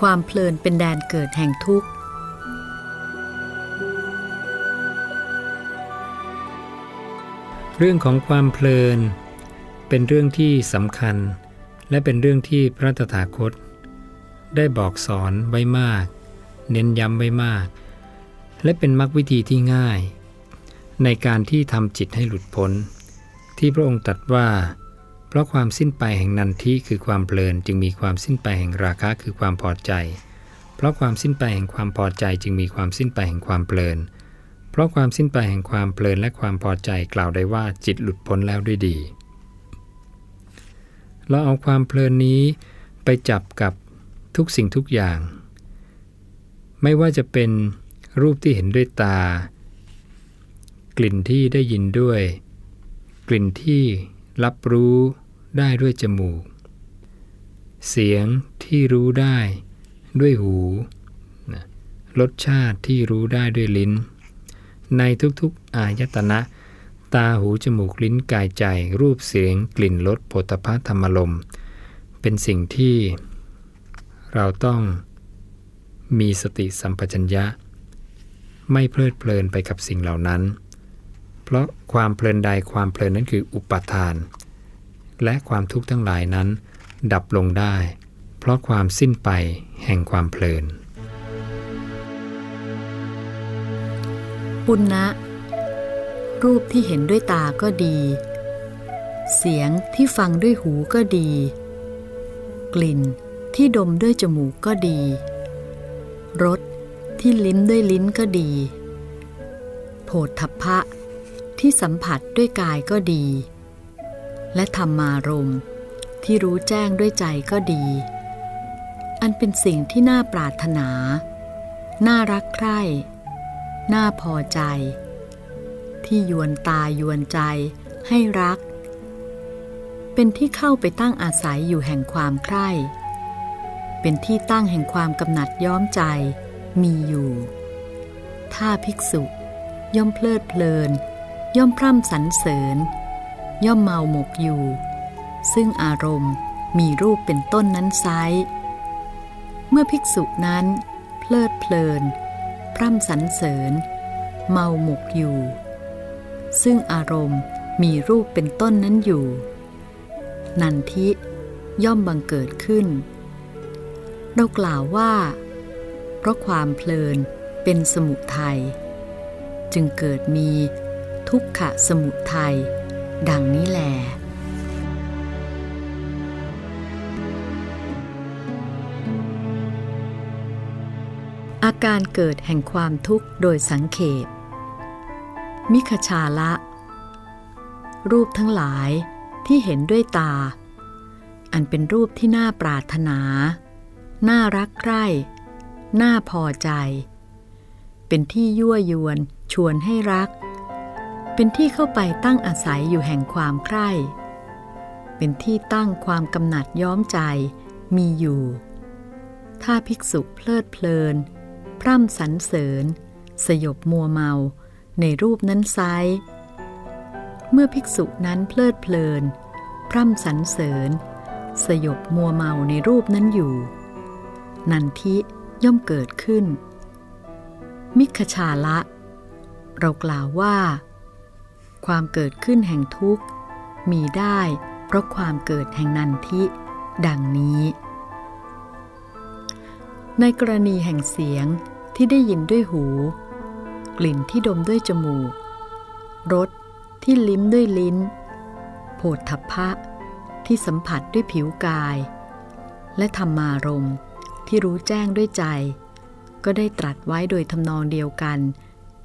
ความเพลินเป็นแดนเกิดแห่งทุกข์ เรื่องของความเพลิน เป็นเรื่องที่สำคัญ และเป็นเรื่องที่พระตถาคต ได้บอกสอนไว้มาก เน้นย้ำไว้มาก และเป็นมรรควิธีที่ง่าย ในการที่ทำจิตให้หลุดพ้น ที่พระองค์ตรัสว่า เพราะความสิ้นไปแห่งนันทิคือความเพลินจึงมีความสิ้นไปแห่งราคะคือความพอใจ เพราะความสิ้นไปแห่งความพอใจจึงมีความสิ้นไปแห่งความเพลิน เพราะความสิ้นไปแห่งความเพลินและความพอใจกล่าวได้ว่าจิตหลุดพ้นแล้วด้วยดี เราเอาความเพลินนี้ไปจับกับทุกสิ่งทุกอย่าง ไม่ว่าจะเป็นรูปที่เห็นด้วยตา กลิ่นที่ได้ยินด้วย กลิ่นที่ รับรู้ได้ด้วยจมูก เสียงที่รู้ได้ด้วยหูนะรสชาติที่รู้ได้ด้วยลิ้น ในทุกๆอายตนะ ตาหูจมูกลิ้นกายใจ รูปเสียงกลิ่นรสโผฏฐัพธรรมลม เป็นสิ่งที่เราต้องมีสติสัมปชัญญะ ไม่เพลิดเพลินไปกับสิ่งเหล่านั้น เพราะความเพลินใดความเพลินนั้นคืออุปทาน และความทุกข์ทั้งหลายนั้น ดับลงได้ เพราะความสิ้นไปแห่งความเพลิน ปุณณะรูปที่เห็นด้วยตาก็ดี เสียงที่ฟังด้วยหูก็ดี กลิ่นที่ดมด้วยจมูกก็ดี รสที่ลิ้มด้วยลิ้นก็ดี โผฏฐัพพะ ที่สัมผัสด้วยกายก็ดี และธรรมารมที่รู้แจ้งด้วยใจก็ดี อันเป็นสิ่งที่น่าปรารถนา น่ารักใคร่ น่าพอใจ ที่ยวนตายวนใจให้รัก เป็นที่เข้าไปตั้งอาศัยอยู่แห่งความใคร่ เป็นที่ตั้งแห่งความกำหนัดย้อมใจมีอยู่ ถ้าภิกษุย่อมเพลิดเพลิน ย่อมพร่ำสรรเสริญ ย่อมเมาหมกอยู่ ซึ่งอารมณ์มีรูปเป็นต้นนั้นไซเมื่อภิกษุนั้น เพลิดเพลิน พร่ำสรรเสริญ เมาหมกอยู่ ซึ่งอารมณ์มีรูปเป็นต้นนั้นอยู่ นันทิย่อมบังเกิดขึ้น เรากล่าวว่า เพราะความเพลินเป็นสมุทัยจึงเกิดมี ทุกขะสมุทัยดังนี้แหลอาการเกิดแห่งความทุกข์โดยสังเขป มิขชาละ รูปทั้งหลายที่เห็นด้วยตา อันเป็นรูปที่น่าปรารถนา น่ารักใคร่ น่าพอใจ เป็นที่ยั่วยวนชวนให้รัก เป็นที่เข้าไปตั้งอาศัยอยู่แห่งความใคร่ เป็นที่ตั้งความกำหนัดย้อมใจมีอยู่ ถ้าภิกษุเพลิดเพลิน พร่ำสรรเสริญ สยบมัวเมาในรูปนั้นไซเมื่อภิกษุนั้นเพลิดเพลิน พร่ำสรรเสริญ สยบมัวเมาในรูปนั้นอยู่ นันทิย่อมเกิดขึ้น มิขชาละ เรากล่าวว่า ความเกิดขึ้นแห่งทุกข์ มีได้เพราะความเกิดแห่งนันทิ ดังนี้ ในกรณีแห่งเสียงที่ได้ยินด้วยหู กลิ่นที่ดมด้วยจมูก รสที่ลิ้มด้วยลิ้น โผฏฐัพพะ ที่สัมผัสด้วยผิวกาย และธรรมารมณ์ที่รู้แจ้งด้วยใจ ก็ได้ตรัสไว้โดยทำนองเดียวกัน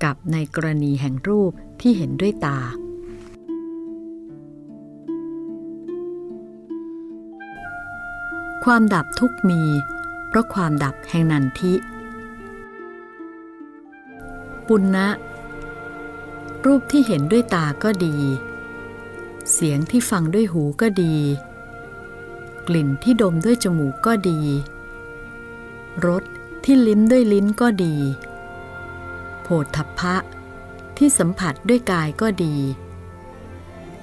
กับในกรณีแห่งรูป ที่เห็นด้วยตา ความดับทุกมี เพราะความดับแห่งนันทิ ปุณณะรูปที่เห็นด้วยตาก็ดี เสียงที่ฟังด้วยหูก็ดี กลิ่นที่ดมด้วยจมูกก็ดี รสที่ลิ้มด้วยลิ้นก็ดี โผฏฐัพพะ ที่สัมผัสด้วยกายก็ดี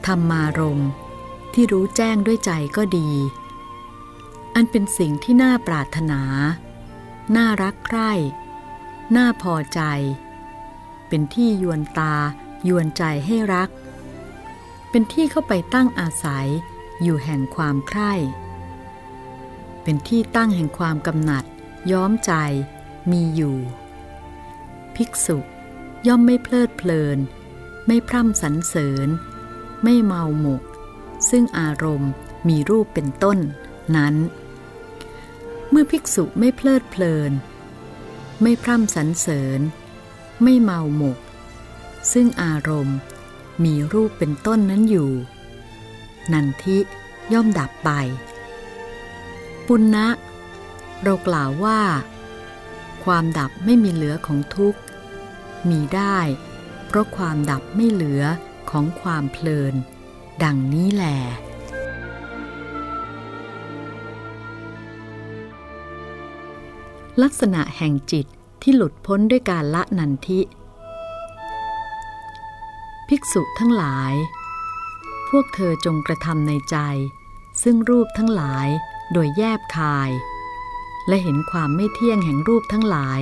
ธรรมารมที่รู้แจ้งด้วยใจก็ดี อันเป็นสิ่งที่น่าปรารถนา น่ารักใคร่ น่าพอใจ เป็นที่ยวนตา ยวนใจให้รัก เป็นที่เข้าไปตั้งอาศัยอยู่แห่งความใคร่ เป็นที่ตั้งแห่งความกำหนัด ย้อมใจมีอยู่ ภิกษุ ย่อมไม่เพลิดเพลิน ไม่พร่ำสรรเสริญ ไม่เมาหมก ซึ่งอารมณ์มีรูปเป็นต้นนั้น เมื่อภิกษุไม่เพลิดเพลิน ไม่พร่ำสรรเสริญ ไม่เมาหมก ซึ่งอารมณ์มีรูปเป็นต้นนั้นอยู่ นันทิย่อมดับไป ปุณณะเรากล่าวว่า ความดับไม่มีเหลือของทุกข์ มีได้ เพราะความดับไม่เหลือของความเพลิน ดังนี้แหลลักษณะแห่งจิตที่หลุดพ้นด้วยการละนันทิ ภิกษุทั้งหลาย พวกเธอจงกระทำในใจ ซึ่งรูปทั้งหลายโดยแยบคาย และเห็นความไม่เที่ยงแห่งรูปทั้งหลาย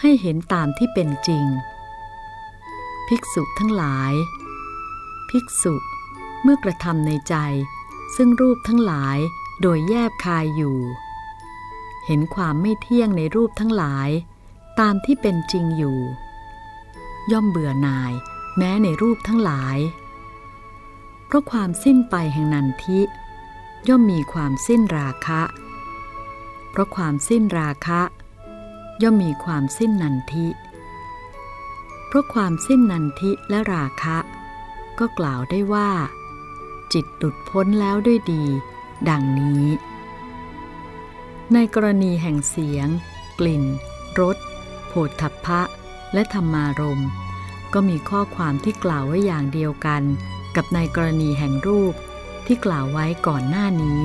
ให้เห็นตามที่เป็นจริง ภิกษุทั้งหลาย ภิกษุเมื่อกระทำในใจ ซึ่งรูปทั้งหลายโดยแยบคายอยู่ เห็นความไม่เที่ยงในรูปทั้งหลาย ตามที่เป็นจริงอยู่ ย่อมเบื่อหน่าย แม้ในรูปทั้งหลาย เพราะความสิ้นไปแห่งนันทิ ย่อมมีความสิ้นราคะ เพราะความสิ้นราคะ ย่อมมีความสิ้นนันทิ เพราะความสิ้นนันทิและราคะ ก็กล่าวได้ว่า จิตหลุดพ้นแล้วด้วยดี ดังนี้ ในกรณีแห่งเสียง กลิ่นรสโผฏฐัพพะ และธรรมารมณ์ ก็มีข้อความที่กล่าวไว้อย่างเดียวกัน กับในกรณีแห่งรูปที่กล่าวไว้ก่อนหน้านี้